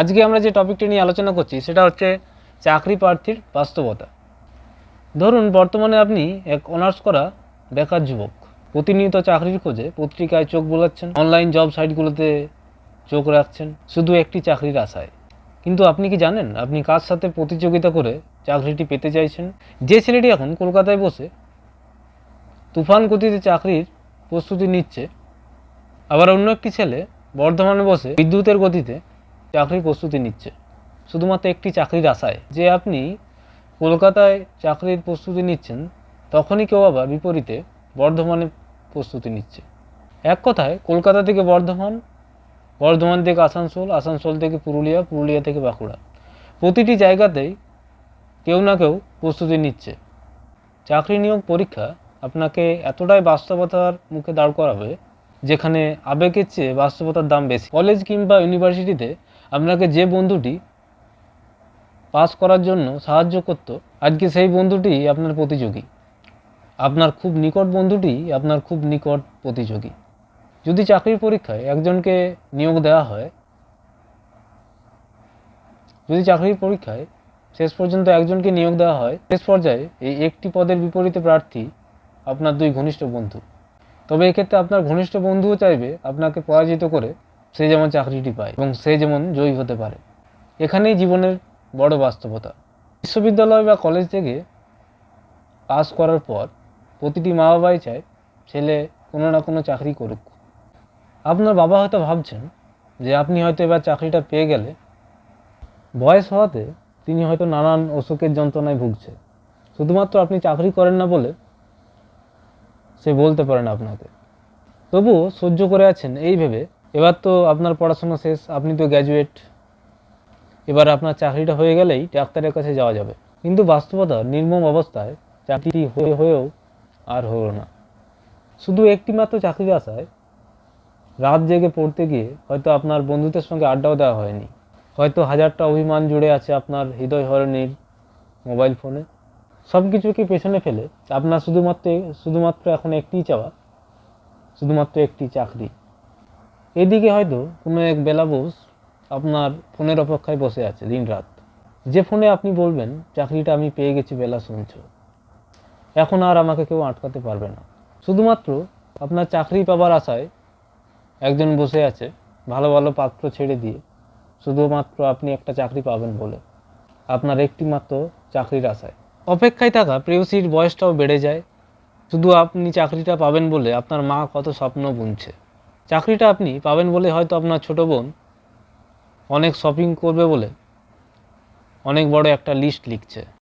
আজকে আমরা যে টপিকটা নিয়ে আলোচনা করছি, সেটা হচ্ছে চাকরি প্রার্থীর বাস্তবতা। ধরুন, বর্তমানে আপনি এক অনার্স করা বেকার যুবক। প্রতিনিয়ত চাকরির খোঁজে পত্রিকায় চোখ বোলাচ্ছেন অনলাইন জব সাইটগুলোতে চোখ রাখছেন, শুধু একটি চাকরির আশায়। কিন্তু আপনি কি জানেন, আপনি কার সাথে প্রতিযোগিতা করে চাকরিটি পেতে চাইছেন? যে ছেলেটি এখন কলকাতায় বসে তুফান গতিতে চাকরির প্রস্তুতি নিচ্ছে, আবার অন্য একটি ছেলে বর্ধমানে বসে বিদ্যুতের গতিতে চাকরির প্রস্তুতি নিচ্ছে। শুধুমাত্র একটি চাকরির আশায়। যে আপনি কলকাতায় চাকরির প্রস্তুতি নিচ্ছেন, তখনই কেউ আবার বিপরীতে বর্ধমানে প্রস্তুতি নিচ্ছে। এক কথায়, কলকাতা থেকে বর্ধমান বর্ধমান থেকে আসানসোল আসানসোল থেকে পুরুলিয়া পুরুলিয়া থেকে বাঁকুড়া। প্রতিটি জায়গাতেই কেউ না কেউ প্রস্তুতি নিচ্ছে। চাকরি নিয়োগ পরীক্ষা আপনাকে এতটাই বাস্তবতার মুখে দাঁড় করাবে, যেখানে আবেগের চেয়ে বাস্তবতার দাম বেশি। কলেজ কিংবা ইউনিভার্সিটিতে আপনাকে যে বন্ধুটি পাস করার জন্য সাহায্য করত, আজকে সেই বন্ধুটি আপনার প্রতিযোগী। আপনার খুব নিকট বন্ধুটি আপনার খুব নিকট প্রতিযোগী। যদি চাকরির পরীক্ষায় একজনকে নিয়োগ দেওয়া হয়, যদি চাকরির পরীক্ষায় শেষ পর্যন্ত একজনকে নিয়োগ দেওয়া হয়, শেষ পর্যায়ে এই একটি পদের বিপরীতে প্রার্থী আপনার দুই ঘনিষ্ঠ বন্ধু। তবে এক্ষেত্রে আপনার ঘনিষ্ঠ বন্ধুও চাইবে আপনাকে পরাজিত করে সে যেমন চাকরিটি পায় এবং সে যেমন জয়ী হতে পারে। এখানেই জীবনের বড় বাস্তবতা। বিশ্ববিদ্যালয় বা কলেজ থেকে পাস করার পর প্রতিটি মা বাবাই চায় ছেলে কোনো না কোনো চাকরি করুক। আপনার বাবা হয়তো ভাবছেন যে আপনি হয়তো এবার চাকরিটা পেয়ে গেলে বয়স হওয়াতে তিনি হয়তো নানান অসুখের যন্ত্রণায় ভুগছে। শুধুমাত্র আপনি চাকরি করেন না বলে সে বলতে পারেন আপনাকে। তবুও সহ্য করে আছেন এই ভেবে এবার তো আপনার পড়াশোনা শেষ, আপনি তো গ্র্যাজুয়েট এবার আপনার চাকরিটা হয়ে গেলেই ডাক্তারের কাছে যাওয়া যাবে। কিন্তু বাস্তবতা, নির্মম অবস্থায় চাকরিটি হয়ে হয়েও আর হলো না। শুধু একটি মাত্র চাকরির আশায় রাত জেগে পড়তে গিয়ে হয়তো আপনার বন্ধুদের সঙ্গে আড্ডাও দেওয়া হয়নি। হয়তো হাজারটা অভিমান জুড়ে আছে আপনার হৃদয় হরণীর মোবাইল ফোনে। সব কিছুকে পেছনে ফেলে আপনার শুধুমাত্র শুধুমাত্র এখন একটিই চাওয়া, শুধুমাত্র একটি চাকরি। এদিকে হয়তো কোনো এক বেলাবোস আপনার ফোনের অপেক্ষায় বসে আছে দিন রাত। যে ফোনে আপনি বলবেন, চাকরিটা আমি পেয়ে গেছি বেলা শুনছ। এখন আর আমাকে কেউ আটকাতে পারবে না। শুধুমাত্র আপনার চাকরি পাবার আশায় একজন বসে আছে, ভালো ভালো পাত্র ছেড়ে দিয়ে। শুধুমাত্র আপনি একটা চাকরি পাবেন বলে। আপনার একটি মাত্র চাকরির আশায়। অপেক্ষায় থাকা প্রেয়সীর বয়সটাও বেড়ে যায়। শুধু আপনি চাকরিটা পাবেন বলে আপনার মা কত স্বপ্ন বুনছে। চাকরিটা আপনি পাবেন বলে হয়তো আপনার ছোট বোন অনেক শপিং করবে বলে অনেক বড় একটা লিস্ট লিখছে।